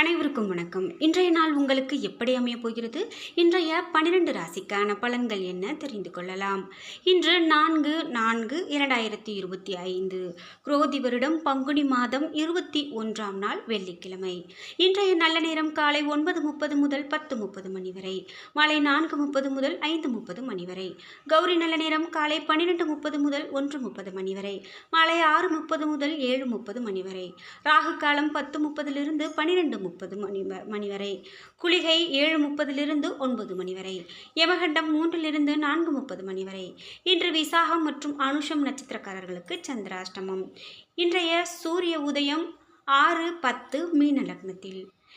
அனைவருக்கும் வணக்கம். இன்றைய நாள் உங்களுக்கு எப்படி அமையப் போகிறது? இன்றைய பனிரெண்டு ராசிக்கான பலன்கள் என்ன? தெரிந்து கொள்ளலாம். இன்று நான்கு நான்கு இரண்டாயிரத்தி இருபத்தி ஐந்து. குரோதி வருடம் பங்குனி மாதம் இருபத்தி ஒன்றாம் நாள் வெள்ளிக்கிழமை. இன்றைய நல்ல நேரம் காலை ஒன்பது முப்பது முதல் பத்து முப்பது மணி வரை. மாலை நான்கு முப்பது முதல் ஐந்து முப்பது மணி வரை. கௌரி நல்ல நேரம் காலை பன்னிரெண்டு முப்பது முதல் ஒன்று முப்பது மணி வரை. மாலை ஆறு முப்பது முதல் ஏழு முப்பது மணி வரை. ராகு காலம் பத்து முப்பதிலிருந்து பன்னிரெண்டு முப்பது மணி வ- மணி வரை. குளிகை ஏழு முப்பதிலிருந்து ஒன்பது மணி வரை. யமகண்டம் மூன்றிலிருந்து நான்கு முப்பது மணி வரை. இன்று விசாகம் மற்றும் அனுஷம் நட்சத்திரக்காரர்களுக்கு சந்திராஷ்டமம். இன்றைய சூரிய உதயம் ஆறு பத்து மீன லக்னத்தில்.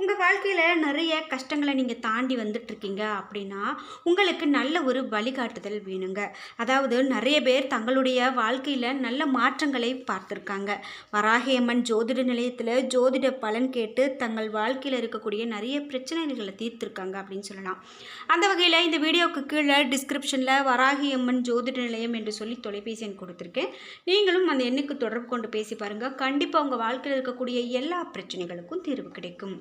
உங்கள் வாழ்க்கையில் நிறைய கஷ்டங்களை நீங்கள் தாண்டி வந்துட்டுருக்கீங்க அப்படின்னா உங்களுக்கு நல்ல ஒரு வழிகாட்டுதல் வேணுங்க. அதாவது நிறைய பேர் தங்களுடைய வாழ்க்கையில் நல்ல மாற்றங்களை பார்த்துருக்காங்க. வராகியம்மன் ஜோதிட நிலையத்தில் ஜோதிட பலன் கேட்டு தங்கள் வாழ்க்கையில் இருக்கக்கூடிய நிறைய பிரச்சனைகளை தீர்த்திருக்காங்க அப்படின்னு சொல்லலாம். அந்த வகையில் இந்த வீடியோவுக்கு கீழே டிஸ்கிரிப்ஷனில் வராகியம்மன் ஜோதிட நிலையம் என்று சொல்லி தொலைபேசி எண் கொடுத்துருக்கேன். நீங்களும் அந்த எண்ணுக்கு தொடர்பு கொண்டு பேசி பாருங்கள் கண்டிப்பாக உங்கள் வாழ்க்கையில் இருக்கக்கூடிய எல்லா பிரச்சனைகளுக்கும் தீர்வு கிடைக்கும்.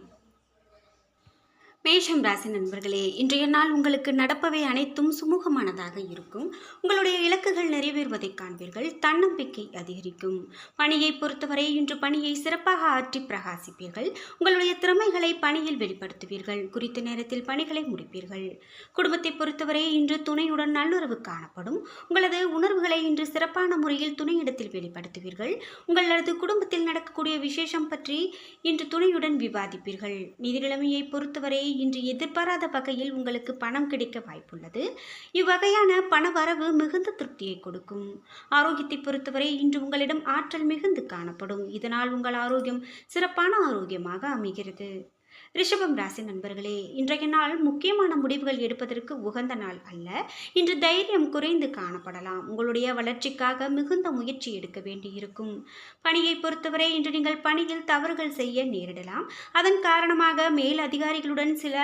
மேஷம் ராசி நண்பர்களே இன்றைய நாள் உங்களுக்கு நடப்பவை அனைத்தும் சுமூகமானதாக இருக்கும். உங்களுடைய இலக்குகள் நிறைவேறுவதை காண்பீர்கள் தன்னம்பிக்கை அதிகரிக்கும். பணியை பொறுத்தவரை இன்று பணியை சிறப்பாக ஆற்றி பிரகாசிப்பீர்கள். உங்களுடைய திறமைகளை பணியில் வெளிப்படுத்துவீர்கள். குறித்த நேரத்தில் பணிகளை முடிப்பீர்கள். குடும்பத்தை பொறுத்தவரை இன்று துணையுடன் நல்லுறவு காணப்படும். உங்களது உணர்வுகளை இன்று சிறப்பான முறையில் துணையிடத்தில் வெளிப்படுத்துவீர்கள். உங்களது குடும்பத்தில் நடக்கக்கூடிய விசேஷம் பற்றி இன்று துணையுடன் விவாதிப்பீர்கள். நிதி நிலைமையை பொறுத்தவரை இன்று எதிர்பாராத வகையில் உங்களுக்கு பணம் கிடைக்க வாய்ப்புள்ளது. இவ்வகையான பண வரவு மிகுந்த திருப்தியை கொடுக்கும். ஆரோக்கியத்தை பொறுத்தவரை இன்று உங்களிடம் ஆற்றல் மிகுந்து காணப்படும். இதனால் உங்கள் ஆரோக்கியம் சிறப்பான ஆரோக்கியமாக அமைகிறது. ரிஷபம் ராசி நண்பர்களே இன்றைய நாள் முக்கியமான முடிவுகள் எடுப்பதற்கு உகந்த நாள் அல்ல. இன்று தைரியம் குறைந்து காணப்படலாம். உங்களுடைய வளர்ச்சிக்காக மிகுந்த முயற்சி எடுக்க வேண்டியிருக்கும். பணியை பொறுத்தவரை இன்று நீங்கள் பணியில் தவறுகள் செய்ய நேரிடலாம். அதன் காரணமாக மேல் அதிகாரிகளுடன் சில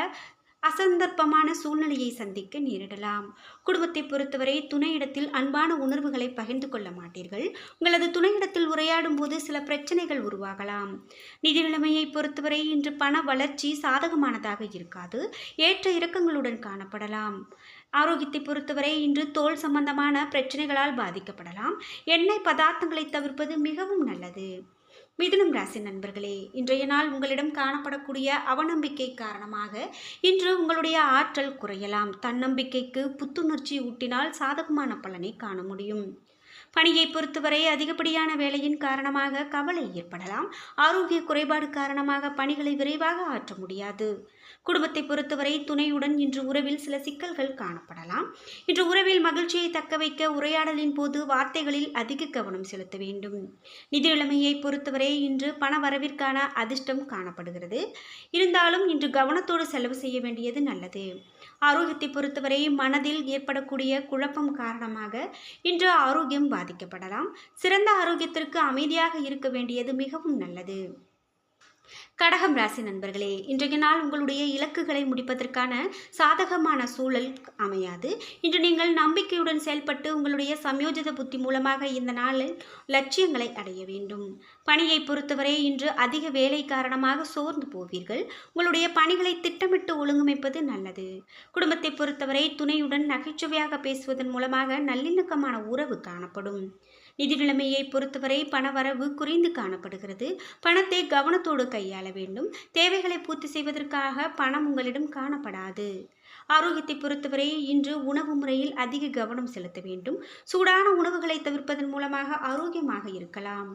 அசந்தர்ப்பமான சூழ்நிலையை சந்திக்க நேரிடலாம். குடும்பத்தை பொறுத்தவரை துணையிடத்தில் அன்பான உணர்வுகளை பகிர்ந்து கொள்ள மாட்டீர்கள். உங்களது துணையிடத்தில் உரையாடும் போது சில பிரச்சனைகள் உருவாகலாம். நிதி நிலைமையை பொறுத்தவரை இன்று பண வளர்ச்சி சாதகமானதாக இருக்காது. ஏற்ற இறக்கங்களுடன் காணப்படலாம். ஆரோக்கியத்தை பொறுத்தவரை இன்று தோல் சம்பந்தமான பிரச்சனைகளால் பாதிக்கப்படலாம். எண்ணெய் பதார்த்தங்களை தவிர்ப்பது மிகவும் நல்லது. மிதுனம் ராசி நண்பர்களே இன்றைய நாள் உங்களிடம் காணப்படக்கூடிய அவநம்பிக்கை காரணமாக இன்று உங்களுடைய ஆற்றல் குறையலாம். தன்னம்பிக்கைக்கு புத்துணர்ச்சி ஊட்டினால் சாதகமான பலனை காண முடியும். பணியை பொறுத்தவரை அதிகப்படியான வேலையின் காரணமாக கவலை ஏற்படலாம். ஆரோக்கிய குறைபாடு காரணமாக பணிகளை விரைவாக ஆற்ற முடியாது. குடும்பத்தை பொறுத்தவரை துணையுடன் இன்று உறவில் சில சிக்கல்கள் காணப்படலாம். இன்று உறவில் மகிழ்ச்சியை தக்க வைக்க உரையாடலின் போது வார்த்தைகளில் அதிக கவனம் செலுத்த வேண்டும். நிதிநிலைமையை பொறுத்தவரை இன்று பண வரவிற்கான அதிர்ஷ்டம் காணப்படுகிறது. இருந்தாலும் இன்று கவனத்தோடு செலவு செய்ய வேண்டியது நல்லது. ஆரோக்கியத்தை பொறுத்தவரை மனதில் ஏற்படக்கூடிய குழப்பம் காரணமாக இன்று ஆரோக்கியம் பாதிக்கப்படலாம். சிறந்த ஆரோக்கியத்திற்கு அமைதியாக இருக்க வேண்டியது மிகவும் நல்லது. கடகம் ராசி நண்பர்களே இன்றைய நாள் உங்களுடைய இலக்குகளை முடிப்பதற்கான சாதகமான சூழல் அமையாது. இன்று நீங்கள் நம்பிக்கையுடன் செயல்பட்டு உங்களுடைய சமயோஜித புத்தி மூலமாக இந்த நாளில் லட்சியங்களை அடைய வேண்டும். பணியை பொறுத்தவரை இன்று அதிக வேலை காரணமாக சோர்ந்து போவீர்கள். உங்களுடைய பணிகளை திட்டமிட்டு ஒழுங்கமைப்பது நல்லது. குடும்பத்தை பொறுத்தவரை துணையுடன் நகைச்சுவையாக பேசுவதன் மூலமாக நல்லிணக்கமான உறவு காணப்படும். நிதி நிலைமையை பொறுத்தவரை பணவரவு குறைந்து காணப்படுகிறது. பணத்தை கவனத்தோடு கையாள வேண்டும். தேவைகளை பூர்த்தி செய்வதற்காக பணம் உங்களிடம் காணப்படாது. ஆரோக்கியத்தை பொறுத்தவரை இன்று உணவு முறையில் அதிக கவனம் செலுத்த வேண்டும். சூடான உணவுகளை தவிர்ப்பதன் மூலமாக ஆரோக்கியமாக இருக்கலாம்.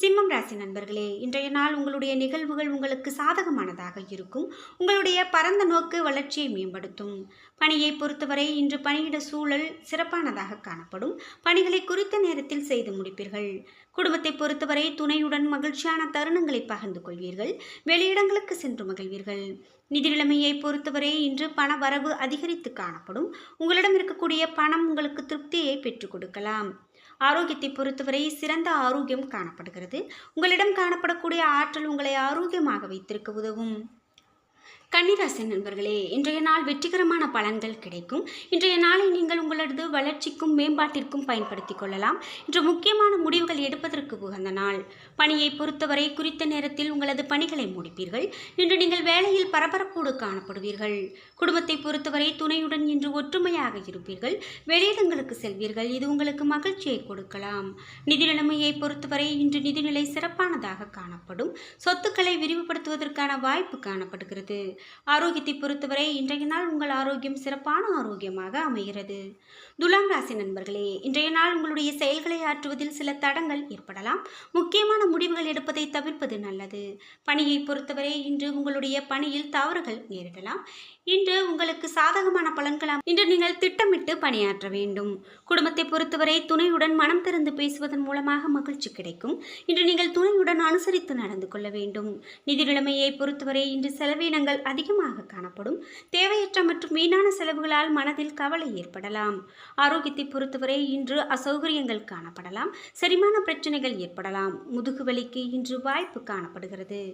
சிம்மம் ராசி நண்பர்களே இன்றைய நாள் உங்களுடைய நிகழ்வுகள் உங்களுக்கு சாதகமானதாக இருக்கும். உங்களுடைய பரந்த நோக்கு வளர்ச்சியை மேம்படுத்தும். பணியை பொறுத்தவரை இன்று பணியிட சூழல் சிறப்பானதாக காணப்படும். பணிகளை குறித்த நேரத்தில் செய்து முடிப்பீர்கள். குடும்பத்தை பொறுத்தவரை துணையுடன் மகிழ்ச்சியான தருணங்களை பகிர்ந்து கொள்வீர்கள். வெளியிடங்களுக்கு சென்று மகிழ்வீர்கள். நிதி நிலைமையை பொறுத்தவரை இன்று பண வரவு அதிகரித்து காணப்படும். உங்களிடம் இருக்கக்கூடிய பணம் உங்களுக்கு திருப்தியை பெற்றுக் கொடுக்கலாம். ஆரோக்கியத்தை பொறுத்தவரை சிறந்த ஆரோக்கியம் காணப்படுகிறது. உங்களிடம் காணப்படக்கூடிய ஆற்றல் உங்களை ஆரோக்கியமாக வைத்திருக்க உதவும். கன்னிராசி நண்பர்களே இன்றைய நாள் வெற்றிகரமான பலன்கள் கிடைக்கும். இன்றைய நாளை நீங்கள் உங்களது வளர்ச்சிக்கும் மேம்பாட்டிற்கும் பயன்படுத்திக் கொள்ளலாம். இன்று முக்கியமான முடிவுகள் எடுப்பதற்கு உகந்த நாள். பணியை பொறுத்தவரை குறித்த நேரத்தில் உங்களது பணிகளை முடிப்பீர்கள். இன்று நீங்கள் வேலையில் பரபரப்போடு காணப்படுவீர்கள். குடும்பத்தை பொறுத்தவரை துணையுடன் இன்று ஒற்றுமையாக இருப்பீர்கள். வெளியிடங்களுக்கு செல்வீர்கள். இது உங்களுக்கு மகிழ்ச்சியை கொடுக்கலாம். நிதி நிலைமையை பொறுத்தவரை இன்று நிதிநிலை சிறப்பானதாக காணப்படும். சொத்துக்களை விரிவுபடுத்துவதற்கான வாய்ப்பு காணப்படுகிறது. ஆரோக்கியத்தை பொறுத்தவரை இன்றைய நாள் உங்கள் ஆரோக்கியம் சிறப்பான ஆரோக்கியமாக அமைகிறது. துலாம் ராசி நண்பர்களே இன்றைய நாள் உங்களுடைய செயல்களை ஆற்றுவதில் சில தடங்கள் ஏற்படலாம். முக்கியமான முடிவுகள் எடுப்பதை தவிர்ப்பது நல்லது. பணியை பொறுத்தவரை இன்று உங்களுடைய பணியில் தவறுகள் நேரிடலாம். இன்று உங்களுக்கு சாதகமான பலன்களாம் இன்று நீங்கள் திட்டமிட்டு பணியாற்ற வேண்டும். குடும்பத்தை பொறுத்தவரை துணையுடன் மனம் திறந்து பேசுவதன் மூலமாக மகிழ்ச்சி கிடைக்கும். இன்று நீங்கள் துணையுடன் அனுசரித்து நடந்து கொள்ள வேண்டும். நிதி நிலைமையை பொறுத்தவரை இன்று செலவினங்கள் அதிகமாக காணப்படும். தேவையற்ற மற்றும் வீணான செலவுகளால் மனதில் கவலை ஏற்படலாம். ஆரோக்கியத்தை பொறுத்தவரை இன்று அசௌகரியங்கள் காணப்படலாம். செரிமான பிரச்சனைகள் ஏற்படலாம். முதுகுவலிக்கு இன்று வாய்ப்பு காணப்படுகிறது.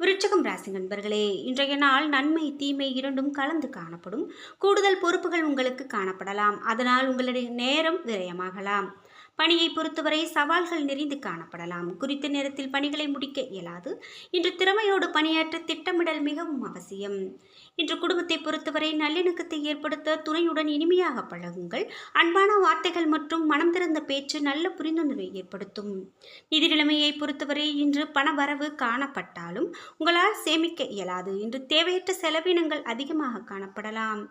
விருச்சகம் ராசி நண்பர்களே இன்றைய நாள் நன்மை தீமை இரண்டும் கலந்து காணப்படும். கூடுதல் பொறுப்புகள் உங்களுக்கு காணப்படலாம். அதனால் உங்களுடைய நேரம் விரயமாகலாம். பணியை பொறுத்தவரை சவால்கள் நிறைந்து காணப்படலாம். குறித்த நேரத்தில் பணிகளை முடிக்க இயலாது. இன்று திறமையோடு பணியாற்ற திட்டமிடல் மிகவும் அவசியம். இன்று குடும்பத்தை பொறுத்தவரை நல்லிணக்கத்தை ஏற்படுத்த துணையுடன் இனிமையாக பழகுங்கள். அன்பான வார்த்தைகள் மற்றும் மனம் திறந்த பேச்சு நல்ல புரிந்துணர்வை ஏற்படுத்தும். நிதி நிலைமையை பொறுத்தவரை இன்று பண வரவு காணப்பட்டாலும் உங்களால் சேமிக்க இயலாது. இன்று தேவையற்ற செலவினங்கள் அதிகமாக காணப்படலாம்.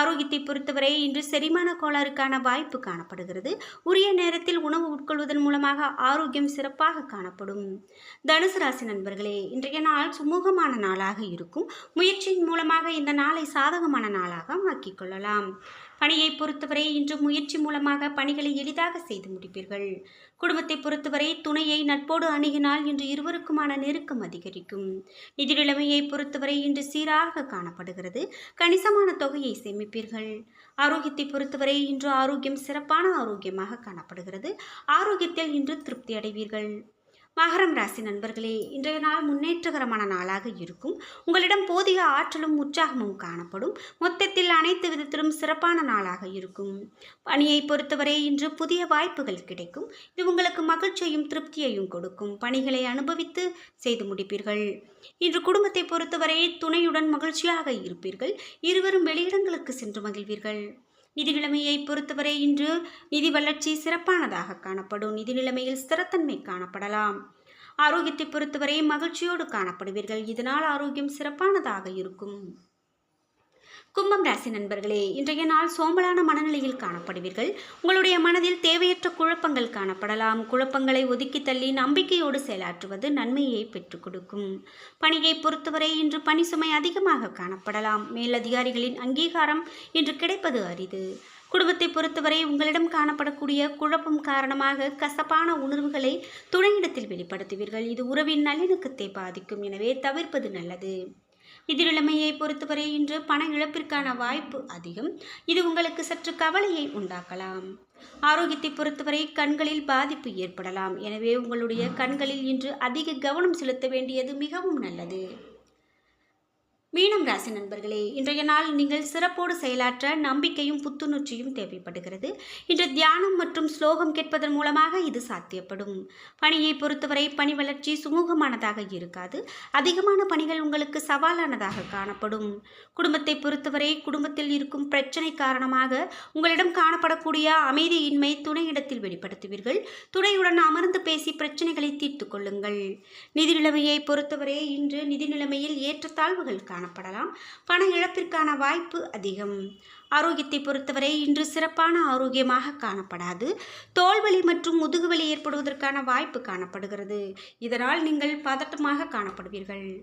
ஆரோக்கியத்தை பொறுத்தவரை இன்று செரிமான கோளாறுக்கான வாய்ப்பு காணப்படுகிறது. உரிய நேரத்தில் உணவு உட்கொள்வதன் மூலமாக ஆரோக்கியம் சிறப்பாக காணப்படும். தனுசு ராசி நண்பர்களே இன்றைய நாள் சுமூகமான நாளாக இருக்கும். முயற்சியின் மூலமாக இந்த நாளை சாதகமான நாளாக ஆக்கிக் கொள்ளலாம். பணியை பொறுத்தவரை இன்று முயற்சி மூலமாக பணிகளை எளிதாக செய்து முடிப்பீர்கள். குடும்பத்தை பொறுத்தவரை துணையை நட்போடு அணுகினால் இன்று இருவருக்குமான நெருக்கம் அதிகரிக்கும். நிதி நிலைமையை பொறுத்தவரை இன்று சீராக காணப்படுகிறது. கணிசமான தொகையை சேமிப்பீர்கள். ஆரோக்கியத்தை பொறுத்தவரை இன்று ஆரோக்கியம் சிறப்பான ஆரோக்கியமாக காணப்படுகிறது. ஆரோக்கியத்தில் இன்று திருப்தி அடைவீர்கள். மகரம் ராசி நண்பர்களே இன்றைய நாள் முன்னேற்றகரமான நாளாக இருக்கும். உங்களிடம் போதிய ஆற்றலும் உற்சாகமும் காணப்படும். மொத்தத்தில் அனைத்து விதத்திலும் சிறப்பான நாளாக இருக்கும். பணியை பொறுத்தவரை இன்று புதிய வாய்ப்புகள் கிடைக்கும். இது உங்களுக்கு மகிழ்ச்சியையும் திருப்தியையும் கொடுக்கும். பணிகளை அனுபவித்து செய்து முடிப்பீர்கள். இன்று குடும்பத்தை பொறுத்தவரை துணையுடன் மகிழ்ச்சியாக இருப்பீர்கள். இருவரும் வெளியிடங்களுக்கு சென்று மகிழ்வீர்கள். நிதி நிலைமையை பொறுத்தவரை இன்று நிதி வளர்ச்சி சிறப்பானதாக காணப்படும். நிதி நிலைமையில் ஸ்திரத்தன்மை காணப்படலாம். ஆரோக்கியத்தை பொறுத்தவரை மகிழ்ச்சியோடு காணப்படுவீர்கள். இதனால் ஆரோக்கியம் சிறப்பானதாக இருக்கும். கும்பம் ராசி நண்பர்களே இன்றைய நாள் சோம்பலான மனநிலையில் காணப்படுவீர்கள். உங்களுடைய மனதில் தேவையற்ற குழப்பங்கள் காணப்படலாம். குழப்பங்களை ஒதுக்கி தள்ளி நம்பிக்கையோடு செயலாற்றுவது நன்மையை பெற்றுக் கொடுக்கும். பணியை பொறுத்தவரை இன்று பணி சுமை அதிகமாக காணப்படலாம். மேலதிகாரிகளின் அங்கீகாரம் இன்று கிடைப்பது அரிது. குடும்பத்தை பொறுத்தவரை உங்களிடம் காணப்படக்கூடிய குழப்பம் காரணமாக கசப்பான உணர்வுகளை துணையிடத்தில் வெளிப்படுத்துவீர்கள். இது உறவின் நல்லிணக்கத்தை பாதிக்கும். எனவே தவிர்ப்பது நல்லது. நிதிநிலைமையை பொறுத்தவரை இன்று பண இழப்பிற்கான வாய்ப்பு அதிகம். இது உங்களுக்கு சற்று கவலையை உண்டாக்கலாம். ஆரோக்கியத்தை பொறுத்தவரை கண்களில் பாதிப்பு ஏற்படலாம். எனவே உங்களுடைய கண்களில் இன்று அதிக கவனம் செலுத்த வேண்டியது மிகவும் நல்லது. மீனம் ராசி நண்பர்களே இன்றைய நாள் நீங்கள் சிறப்போடு செயலாற்ற நம்பிக்கையும் புத்துணர்ச்சியும் தேவைப்படுகிறது. இன்று தியானம் மற்றும் ஸ்லோகம் கேட்பதன் மூலமாக இது சாத்தியப்படும். பணியை பொறுத்தவரை பணி வளர்ச்சி சுமூகமானதாக இருக்காது. அதிகமான பணிகள் உங்களுக்கு சவாலானதாக காணப்படும். குடும்பத்தை பொறுத்தவரை குடும்பத்தில் இருக்கும் பிரச்சனை காரணமாக உங்களிடம் காணப்படக்கூடிய அமைதியின்மை துணையிடத்தில் வெளிப்படுத்துவீர்கள். துணையுடன் அமர்ந்து பேசி பிரச்சனைகளை தீர்த்து கொள்ளுங்கள். நிதி நிலைமையை பொறுத்தவரை இன்று நிதி நிலைமையில் ஏற்றத்தாழ்வுகள் காண காணப்படலாம். பண இழப்பிற்கான வாய்ப்பு அதிகம். ஆரோக்கியத்தை பொறுத்தவரை இன்று சிறப்பான ஆரோக்கியமாக காணப்படாது. தோல்வலி மற்றும் முதுகுவலி ஏற்படுவதற்கான வாய்ப்பு காணப்படுகிறது. இதனால் நீங்கள் பதட்டமாக காணப்படுவீர்கள்.